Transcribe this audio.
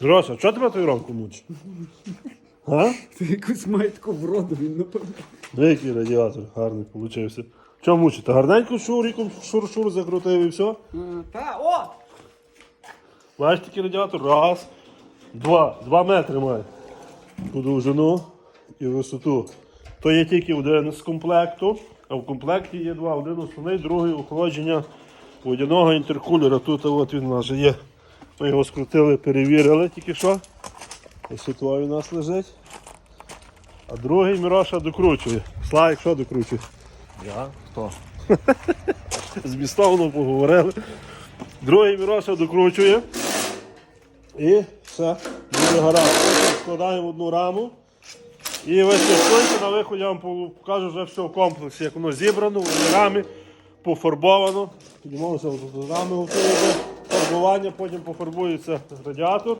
Дроша, чого тебе той ромку мучить? А? Ти якусь має таку вроду, він напевно. Який радіатор гарний получився. Чому мучити? Гарненько шуриком шур-шур закрутив і все. Та, о! Бачиш такий радіатор? Раз, два. Два метри має. По довжину і висоту. То є тільки один з комплекту, а в комплекті є два. Один основний, другий охолодження водяного інтеркулера. Тут от він у нас же є. Ми його скрутили, перевірили тільки що. Ось тут у нас лежить. А другий Міроша докручує. Славік, що докручує? Я? Хто? Змістовно поговорили. Другий Міроша докручує. І все, буде гаразд. Складаємо одну раму. І весь цей на виході я вам покажу вже все в комплексі, як воно зібрано, в рамі, пофарбовано. Піднімалося рами готується фарбування, потім пофарбується радіатор.